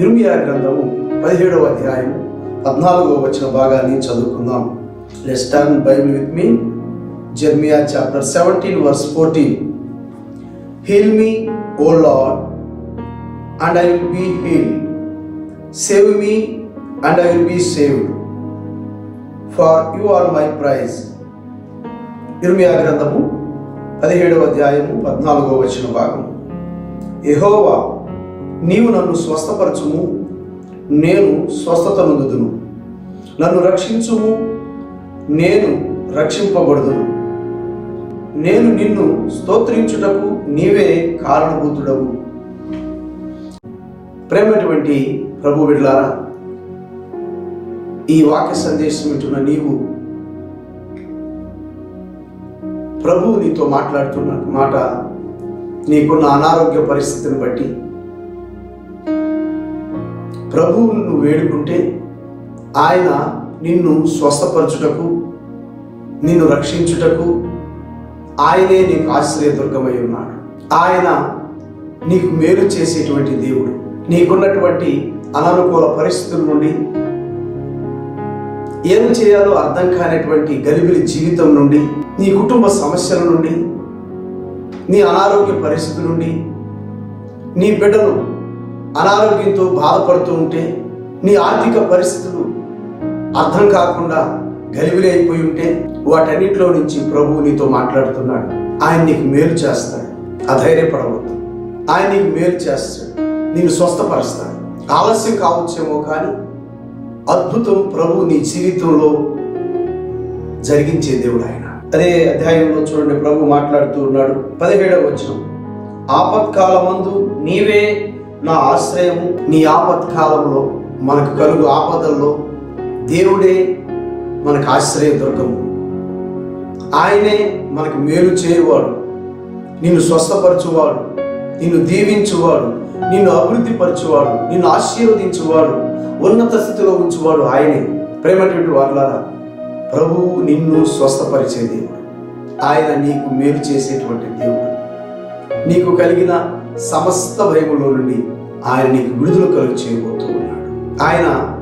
ఇర్మియా గ్రంథము పదిహేడవ అధ్యాయం పద్నాలుగో వచ్చిన భాగాన్ని చదువుకుందాం. Let's turn Bible with me Jeremiah chapter seventeen verse fourteen. Heal me O Lord and I will be heal save me and I will be saved for you are my praise ఇర్మియా గ్రంథము పదిహేడవ అధ్యాయము పద్నాలుగో వచ్చిన భాగం ఎహోవా నీవు నన్ను స్వస్థపరచుము నేను స్వస్థత నొందుదును. నన్ను రక్షించుము నేను రక్షింపబడుదును. నేను నిన్ను స్తోత్రించుటకు నీవే కారణభూతుడవు. ప్రేమటువంటి ప్రభు బిడ్లారా ఈ వాక్య సందేశం వింటున్న నీవు ప్రభు నీతో మాట్లాడుతున్న మాట నీకున్న అనారోగ్య పరిస్థితిని బట్టి ప్రభువును వేడుకుంటే ఆయన నిన్ను స్వస్థపరచుటకు నిన్ను రక్షించుటకు ఆయనే నీకు ఆశ్రయదుర్గమై ఉన్నాడు. ఆయన నీకు మేలు చేసేటువంటి దేవుడు. నీకున్నటువంటి అననుకూల పరిస్థితుల నుండి ఏం చేయాలో అర్థం కానటువంటి గరిబిలి జీవితం నుండి నీ కుటుంబ సమస్యల నుండి నీ అనారోగ్య పరిస్థితి నుండి నీ బిడ్డలు అనారోగ్యంతో బాధపడుతూ ఉంటే నీ ఆర్థిక పరిస్థితులు అర్థం కాకుండా గలిబిలి అయిపోయి ఉంటే వాటన్నిటిలో నుంచి ప్రభువు నీతో మాట్లాడుతున్నాడు. ఆయన నీకు మేలు చేస్తాడు. అధైర్యపడవద్దు. ఆయన నీకు మేలు చేస్తాడు. నేను స్వస్థపరుస్తాడు. ఆలస్యం కావచ్చేమో కానీ అద్భుతం ప్రభు నీ జీవితంలో జరిగించే దేవుడు ఆయన. అదే అధ్యాయంలో చూడండి ప్రభు మాట్లాడుతూ ఉన్నాడు. పదిహేడవ ఆపత్కాల ఆపత్కాలమందు నీవే నా ఆశ్రయము నీ ఆపత్కాలంలో మనకు కలుగు ఆపదల్లో దేవుడే మనకు ఆశ్రయ దుర్గము ఆయనే మనకు మేలు చేయవాడు. నిన్ను స్వస్థపరచువాడు. నిన్ను దీవించువాడు. నిన్ను అభివృద్ధి పరచువాడు నిన్ను ఆశీర్వదించువాడు. ఉన్నత స్థితిలో ఉంచువాడు ఆయనే. ప్రేమటువంటి వాళ్ళారా ప్రభువు నిన్ను స్వస్థపరిచే దేవుడు. ఆయన నీకు మేలు చేసేటువంటి దేవుడు. నీకు కలిగిన సమస్త భయములో నుండి ఆయన నీకు విడుదల కలుగు చేయబోతూ ఉన్నాడు. ఆయన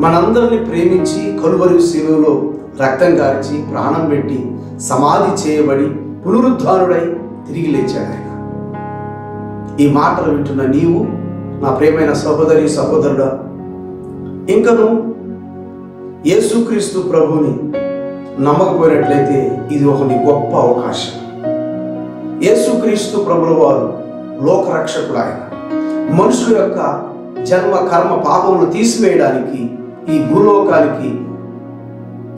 మనందరిని ప్రేమించి కలువరి శిలువలో రక్తం గారిచి ప్రాణం పెట్టి సమాధి చేయబడి పునరుద్ధారుడై తిరిగి లేచాడు ఆయన. ఈ మాటలు వింటున్న నీవు నా ప్రేమైన సహోదరి సహోదరుడా ఇంకను యేసుక్రీస్తు ప్రభుని నమ్మకపోయినట్లయితే ఇది ఒక నీ గొప్ప అవకాశం. యేసుక్రీస్తు ప్రభుల వారు లోకరక్షకుడు ఆయన మనుషుల యొక్క జన్మ కర్మ పాపములు తీసివేయడానికి ఈ భూలోకానికి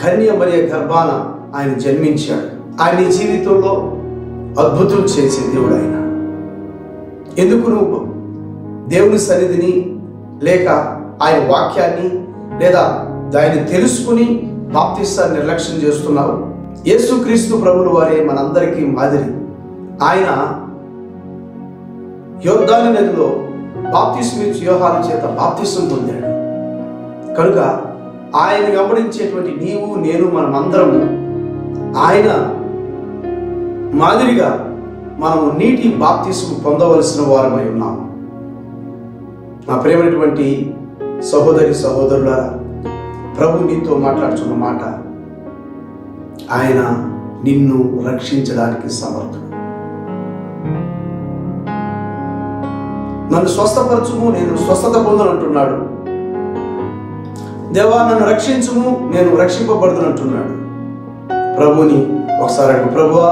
కన్యమరియ గర్భాన ఆయన జన్మించాడు. ఆయన నీ జీవితంలో అద్భుతం చేసే దేవుడు ఆయన ఎందుకు నువ్వు దేవుని సన్నిధిని లేక ఆయన వాక్యాన్ని లేదా దాన్ని తెలుసుకుని బాప్తిస్తాన్ని నిర్లక్ష్యం చేస్తున్నావు? యేసుక్రీస్తు ప్రభులు వారే మనందరికీ మాదిరి. ఆయన యోద్ధాని నదిలో బాప్తిస్మిచ్ వ్యూహాల చేత బాప్తిస్వం పొందాడు. కనుక ఆయన వెంబడించేటువంటి నీవు నేను మనమందరము ఆయన మాదిరిగా మనము నీటి బాప్తిస్ము పొందవలసిన వారమై ఉన్నాము. నా ప్రేమైనటువంటి సహోదరి సహోదరులారా ప్రభు నీతో మాట్లాడుతున్న మాట ఆయన నిన్ను రక్షించడానికి సమర్థుడు. నన్ను స్వస్థపరచుము నేను స్వస్థత పొందనంటున్నాడు దేవా నన్ను రక్షించుము నేను రక్షింపబడుతున్నట్టున్నాడు. ప్రభుని ఒకసారి అడుగు ప్రభువా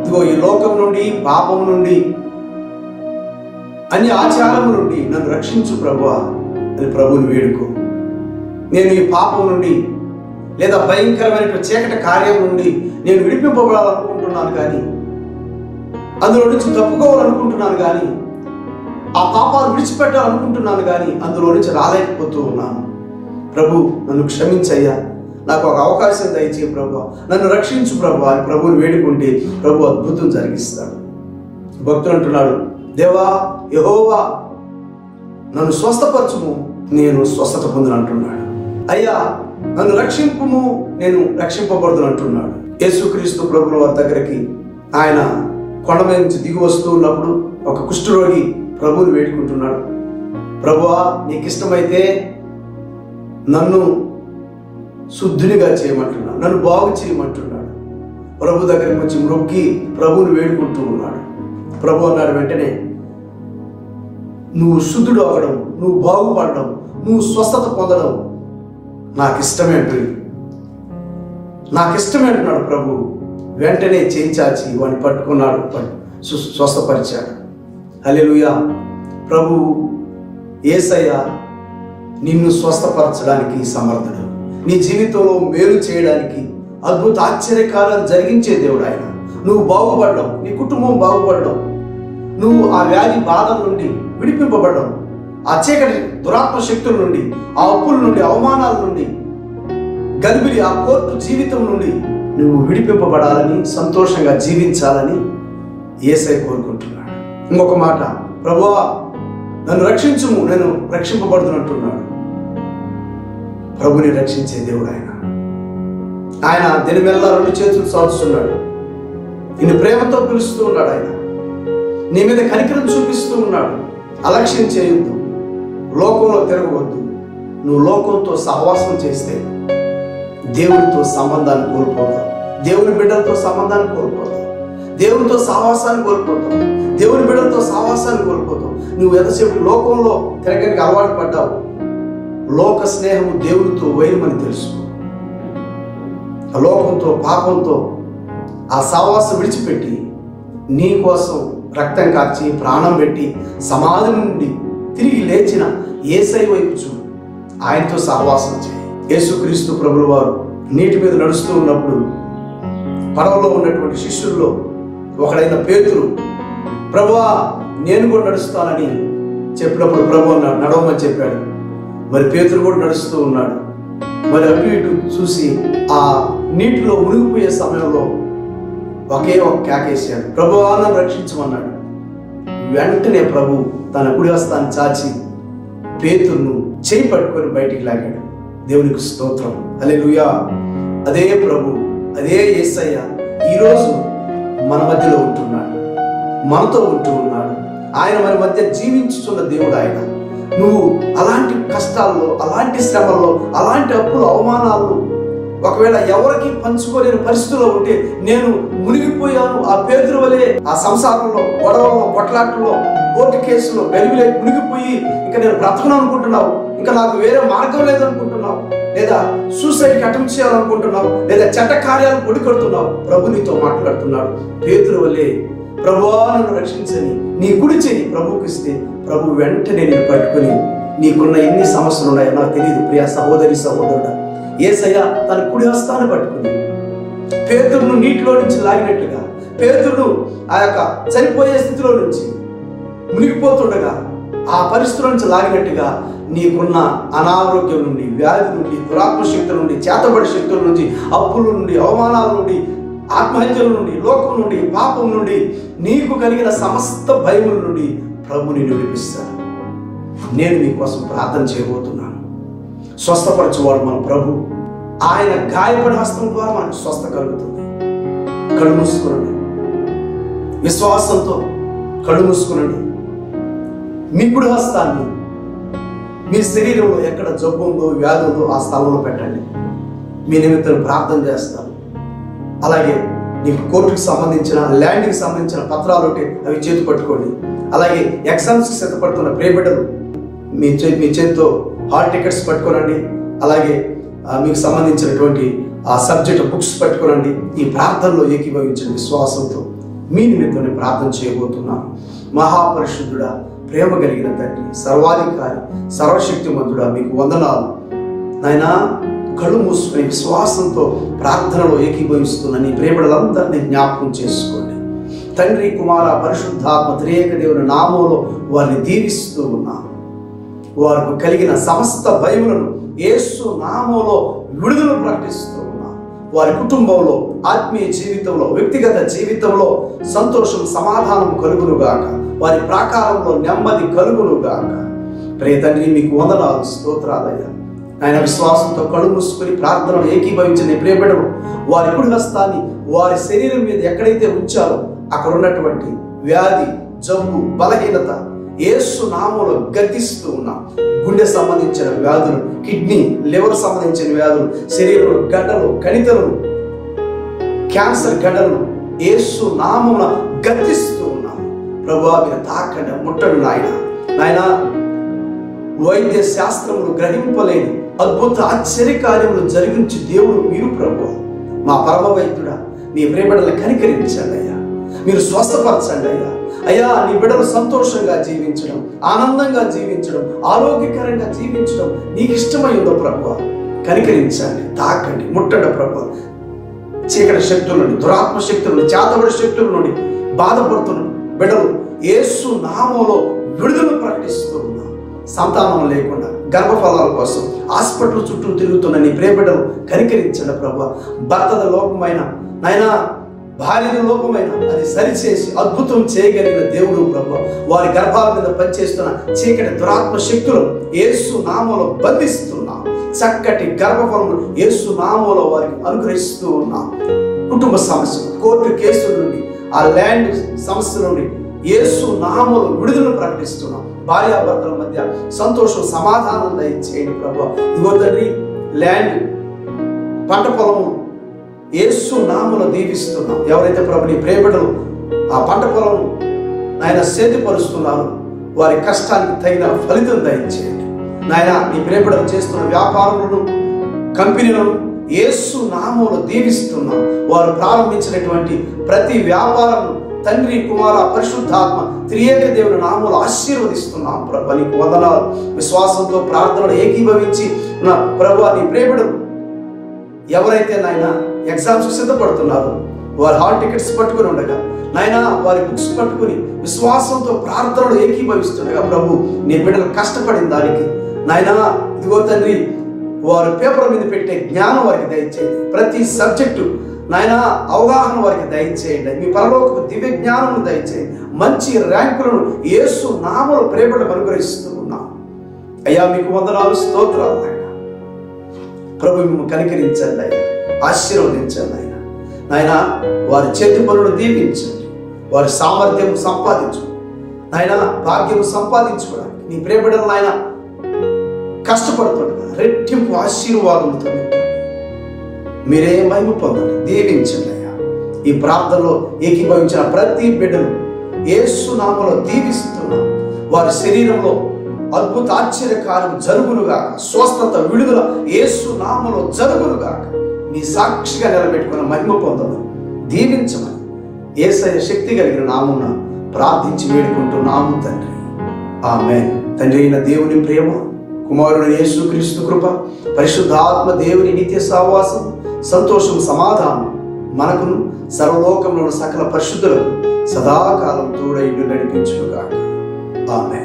ఇదిగో ఈ లోకం నుండి పాపం నుండి అన్ని ఆచారం నుండి నన్ను రక్షించు ప్రభువా అని ప్రభుని వేడుకో. నేను ఈ పాపం నుండి లేదా భయంకరమైన చీకటి కార్యం నుండి నేను విడిపింపబడాలనుకుంటున్నాను కానీ అందులో నుంచి తప్పుకోవాలనుకుంటున్నాను కానీ ఆ పాపాలు విడిచిపెట్టాలనుకుంటున్నాను కానీ అందులో నుంచి రాలేకపోతూ ఉన్నాను. ప్రభు నన్ను క్షమించయ్యా. నాకు ఒక అవకాశం దయచే ప్రభు. నన్ను రక్షించు ప్రభు అని ప్రభుని వేడుకుంటే ప్రభు అద్భుతం జరిగిస్తాడు. భక్తులు అంటున్నాడు దేవా యహోవా నన్ను స్వస్థపరచుము. నేను స్వస్థత పొందును అంటున్నాడు. అయ్యా నన్ను రక్షింపుము. నేను రక్షింపబడుదును అంటున్నాడు. యేసుక్రీస్తు ప్రభుల వారి దగ్గరికి ఆయన కొండ మీద నుంచి దిగి వస్తూ ఉన్నప్పుడు ఒక కుష్ఠరోగి ప్రభువుని వేడుకుంటున్నాడు. ప్రభువా నీకు ఇష్టమైతే నన్ను శుద్ధునిగా చేయమంటున్నాడు. నన్ను బాగు చేయమంటున్నాడు. ప్రభు దగ్గరికి వచ్చి మొక్కి ప్రభువుని వేడుకుంటూ ఉన్నాడు. ప్రభు అన్నాడు వెంటనే నువ్వు శుద్ధుడు అవ్వడం నువ్వు బాగుపడడం నువ్వు స్వస్థత పొందడం నాకు ఇష్టమే అంటుంది నాకు ఇష్టమే అంటున్నాడు ప్రభు. వెంటనే చేయించాచి వాడిని పట్టుకున్నాడు స్వస్థపరిచాడు. హల్లెలూయా. ప్రభు ఏసయ్య నిన్ను స్వస్థపరచడానికి సమర్థుడు. నీ జీవితంలో మేలు చేయడానికి అద్భుత ఆశ్చర్యకాలను జరిగించే దేవుడు ఆయన. నువ్వు బాగుపడడం నీ కుటుంబం బాగుపడడం నువ్వు ఆ వ్యాధి బాధల నుండి విడిపింపబడడం ఆ చీకటి దురాత్మ శక్తుల నుండి ఆ అప్పుల నుండి అవమానాల నుండి గర్భిణి ఆ కోర్టు జీవితం నుండి నువ్వు విడిపింపబడాలని సంతోషంగా జీవించాలని ఏసై కోరుకుంటున్నాను ఇంకొక మాట. ప్రభువా నన్ను రక్షించుము నేను రక్షింపబడుతున్నట్టున్నాడు. ప్రభుని రక్షించే దేవుడు ఆయన. ఆయన దినమెల్లా రెండు చేతులు సాధిస్తున్నాడు. నిన్ను ప్రేమతో పిలుస్తూ ఉన్నాడు ఆయన. నీ మీద కనికరం చూపిస్తూ ఉన్నాడు. అలక్ష్యం చేయొద్దు. లోకంలో తిరగవద్దు. నువ్వు లోకంతో సహవాసం చేస్తే దేవుడితో సంబంధాన్ని కోల్పోతావు. దేవుని బిడ్డలతో సంబంధాన్ని కోల్పోతావు. దేవునితో సహవాసాన్ని కోల్పోతావు. దేవుని బిడ్డలతో సావాసాన్ని కోల్పోతావు నువ్వు ఎంతసేపు లోకంలో తిరగడానికి అలవాటు పడ్డావు? లోక స్నేహము దేవుడితో వైరమని తెలుసు లోకంతో పాపంతో ఆ సావాసం విడిచిపెట్టి నీ కోసం రక్తం కార్చి ప్రాణం పెట్టి సమాధి నుండి తిరిగి లేచిన ఏసై వైపు చూడు. ఆయనతో సహవాసం చేయి. యేసుక్రీస్తు ప్రభులు వారు నీటి మీద నడుస్తూ ఉన్నప్పుడు పడవలో ఉన్నటువంటి శిష్యుల్లో ఒకడైన పేతురు ప్రభువా నేను కూడా నడుస్తానని చెప్పినప్పుడు ప్రభు అన్నాడు నడవమని చెప్పాడు. మరి పేతులు కూడా నడుస్తూ ఉన్నాడు. మరి అటు ఇటు చూసి ఆ నీటిలో మునిగిపోయే సమయంలో ఒకే ఒక కేకేసాడు ప్రభువా రక్షించమన్నాడు. వెంటనే ప్రభు తన కుడి హస్తాన్ని చాచి పేతును చేయి పట్టుకొని బయటికి లాగాడు. దేవునికి స్తోత్రం. అలెలుయా అదే ప్రభు అదే యేసయ్య ఈరోజు మన మధ్యలో ఉంటున్నాడు. మనతో ఉంటూ ఉన్నాడు. ఆయన మన మధ్య జీవించుతున్న దేవుడు ఆయన. నువ్వు అలాంటి కష్టాల్లో అలాంటి శ్రమల్లో అలాంటి అప్పులు అవమానాలు ఒకవేళ ఎవరికి పంచుకోలేని పరిస్థితుల్లో ఉంటే నేను మునిగిపోయాను. ఆ పేదరు వలె ఆ సంసారంలో గొడవల్లో కొట్లాటలో కోర్టు కేసులో వెలుగులే మునిగిపోయి ఇంకా నేను బ్రతకను అనుకుంటున్నావు. ఇంకా నాకు వేరే మార్గం లేదనుకుంటున్నావు. లేదా సూసైడ్ అటెంప్ట్ చేయాలనుకుంటున్నావు. లేదా చెడ్డ కార్యాలు కొడుకొడుతున్నావు ప్రభు నీతో మాట్లాడుతున్నాడు. పేదరు వలె ప్రభువా నన్ను రక్షించని నీ కుడి చెయ్యి ప్రభువుకి ఇస్తే ప్రభు వెంటనే నేను పట్టుకుని నీకున్న ఎన్ని సమస్యలు ఉన్నాయో నాకు తెలియదు ప్రియ సహోదరి సహోదరుడు. ఏసయ్య తన కుడి హస్తాన్ని పట్టుకుని పేదలను నీటిలో నుంచి లాగినట్టుగా పేదలు ఆ యొక్క చనిపోయే స్థితిలో నుంచి మునిగిపోతుండగా ఆ పరిస్థితుల నుంచి లాగినట్టుగా నీకున్న అనారోగ్యం నుండి వ్యాధి నుండి దురాత్మ శక్తుల నుండి చేతబడి శక్తుల నుంచి అప్పుల నుండి అవమానాల నుండి ఆత్మహత్యల నుండి లోకం నుండి పాపం నుండి నీకు కలిగిన సమస్త భయముల నుండి ప్రభు నిన్ను విడిపిస్తాడు. నేను మీకోసం ప్రార్థన చేయబోతున్నాను. స్వస్థపరచువాడు మన ప్రభు. ఆయన గాయపడి హస్తం ద్వారా మనకు స్వస్థ కలుగుతుంది. కళ్ళు మూసుకునండి. విశ్వాసంతో కళ్ళు మూసుకునండి. మీ కుడి హస్తాన్ని మీ శరీరంలో ఎక్కడ జబ్బు ఉందో వ్యాధి ఉందో ఆ స్థలంలో పెట్టండి. మీ నిమిత్తం ప్రార్థన చేస్తాను. అలాగే నీకు కోర్టుకు సంబంధించిన ల్యాండ్కి సంబంధించిన పత్రాలు ఉంటే అవి చేతి పట్టుకోండి. అలాగే ఎగ్జామ్స్కి సిద్ధపడుతున్న ప్రేబిడ్డలు మీ చే మీ చేతితో హాల్ టికెట్స్ పట్టుకోనండి. అలాగే మీకు సంబంధించినటువంటి ఆ సబ్జెక్ట్ బుక్స్ పట్టుకోనండి. ఈ ప్రార్థనలో ఏకీభవించిన విశ్వాసంతో మీ నిమిత్తం ప్రార్థన చేయబోతున్నాను. మహాపరిశుద్ధుడా ప్రేమ కలిగిన తండ్రి సర్వాధికారి సర్వశక్తిమంతుడా మీకు వందనాలు. నాయనా కళ్ళు మూసుకుని విశ్వాసంతో ప్రార్థనలో ఏకీభవిస్తున్న నీ ప్రేమలందరినీ జ్ఞాపకం చేసుకోండి. తండ్రి కుమార పరిశుద్ధాత్మ త్రియేక దేవుని నామంలో వారిని దీవిస్తూ ఉన్నాను. వారికి కలిగిన సమస్త భయములను యేసు నామంలో విడుదల ప్రకటిస్తూ ఉన్నాను. వారి కుటుంబంలో ఆత్మీయ జీవితంలో వ్యక్తిగత జీవితంలో సంతోషం సమాధానం కలుగునుగాక. వారి ప్రాకారంలో నెమ్మది కలుగునుగాక. ప్రే తండ్రి మీకు వందనాలు స్తోత్రాలయ్యా. ఆయన విశ్వాసంతో కళ్ళు మూసుకొని ప్రార్థనలు ఏకీభవించిన ఈ వారి కుడి హస్తాన్ని వారి శరీరం మీద ఎక్కడైతే ఉంచారో అక్కడ ఉన్నటువంటి వ్యాధి జబ్బు బలహీనత ఏసు నామంలో గతిస్తూ ఉన్నాం గుండె సంబంధించిన వ్యాధులు కిడ్నీ లివర్ సంబంధించిన వ్యాధులు శరీరంలో గడ్డలు కణితలు క్యాన్సర్ గడ్డలు ఏసు నామమున గతిస్తూ ఉన్నాం ప్రభా మీరు తాకండి ముట్టడు నాయన. నాయన వైద్య శాస్త్రములు గ్రహింపలేని అద్భుత ఆశ్చర్య కార్యములు జరిగించి దేవుడు మీరు ప్రభు. మా పరమ వైద్యుడా నీ ప్రేమడలు కనికరించండి అయ్యా. మీరు స్వస్థపరచండి అయ్యా. అయ్యా నీ బిడ్డలు సంతోషంగా జీవించడం ఆనందంగా జీవించడం ఆరోగ్యకరంగా జీవించడం నీకు ఇష్టమై ఉందో ప్రభు. కనికరించండి తాకండి ముట్టండి ప్రభు. చీకటి శక్తుల నుండి దురాత్మ శక్తుల నుండి చేతబడి శక్తుల నుండి బాధపడుతున్న బిడ్డలు ఏసు నామంలో విడుదల ప్రకటిస్తూ ఉన్నాం. సంతానం లేకుండా గర్భఫలాల కోసం హాస్పిటల్ చుట్టూ తిరుగుతున్న నీ ప్రేమిడలు కనికరించండి ప్రభు. భర్తద లోపమైన నాయన భార్యద లోపమైన అది సరిచేసి అద్భుతం చేయగలిగిన దేవుడు ప్రభు. వారి గర్భాల మీద పనిచేస్తున్న చీకటి దురాత్మ శక్తులు ఏసు నామలో బంధిస్తున్నాం. చక్కటి గర్భఫలములు ఏసు నామలో వారికి అనుగ్రహిస్తూ ఉన్నాం. కుటుంబ సమస్యలు కోర్టు కేసుల నుండి ఆ ల్యాండ్ సమస్యల నుండి యేసు నామలు విడుదల ప్రకటిస్తున్నాం. భార్యాభర్తల మధ్య సంతోషం సమాధానం దయచేయండి ప్రభు. ఇదిగో తండ్రి ల్యాండ్ పంట పొలము యేసు నామలు దీవిస్తున్నాం. ఎవరైతే ప్రభు నీ ప్రేమిడలు ఆ పంట పొలం ఆయన సేతిపరుస్తున్నారు వారి కష్టానికి తగిన ఫలితం దయచేయండి. నాయన నీ ప్రేమిడలు చేస్తున్న వ్యాపారములను కంపెనీలను యేసు నామములు దీవిస్తున్నాం. వారు ప్రారంభించినటువంటి ప్రతి వ్యాపారం తండ్రి కుమార పరిశుద్ధాత్మ త్రియేక దేవుని నామూలు ఆశీర్వదిస్తున్నాం ప్రభు. నీకు విశ్వాసంతో ప్రార్థనలు ఏకీభవించి నా ప్రభు నీ ప్రేమడు ఎవరైతే నాయన ఎగ్జామ్స్ సిద్ధపడుతున్నారు వారు హాల్ టికెట్స్ పట్టుకుని ఉండగా నాయన వారి బుక్స్ పట్టుకుని విశ్వాసంతో ప్రార్థనలు ఏకీభవిస్తుండగా ప్రభు నీ బిడ్డలు కష్టపడిన దానికి నాయన ఇదిగో తండ్రి వారు పేపర్ మీద పెట్టే జ్ఞానం వారికి దయచేయండి ప్రతి సబ్జెక్టు నాయన అవగాహన వారికి దయచేయండి. మీ పరలోకపు దివ్య జ్ఞానము దయచేయండి. మంచి ర్యాంకులను ఏసు నామల ప్రేమలు అనుగ్రహిస్తూ ఉన్నాం. అయ్యా మీకు వందనాలు స్తోత్రాలు నాయన. ప్రభు మిమ్మల్ని కనికరించండి ఆయన ఆశీర్వదించండి ఆయన నాయన వారి చేతి పనులు దీవించండి. వారి సామర్థ్యం సంపాదించు. నాయన భాగ్యం సంపాదించుకోవడానికి. నీ ప్రేమిడలు నాయన కష్టపడుతుండగా రెట్టింపు ఆశీర్వాదంతో నింపండి. మీరే మహిమ పొందండి దీవించండి అయ్యా ఈ ప్రార్థనలో ఏకీభవించిన ప్రతి బిడ్డను ఏసునామలో నామలో వారి శరీరంలో అద్భుత ఆశ్చర్యకారం జరుగునుగాక. స్వస్థత విడుదల ఏసు నామలో జరుగునుగాక. మీ సాక్షిగా నిలబెట్టుకున్న మహిమ పొందమని దీవించమని ఏసయ శక్తి కలిగిన నామున ప్రార్థించి వేడుకుంటున్నాము తండ్రి. ఆమె తండ్రి అయిన దేవుని ప్రేమ కుమారుడు యేసుక్రీస్తు కృప పరిశుద్ధాత్మ దేవుని నిత్య సావాసం సంతోషం సమాధానం మనకును సర్వలోకంలో సకల పరిశుద్ధులకు సదాకాలం తోడైండు నడిపించుగాక ఆమె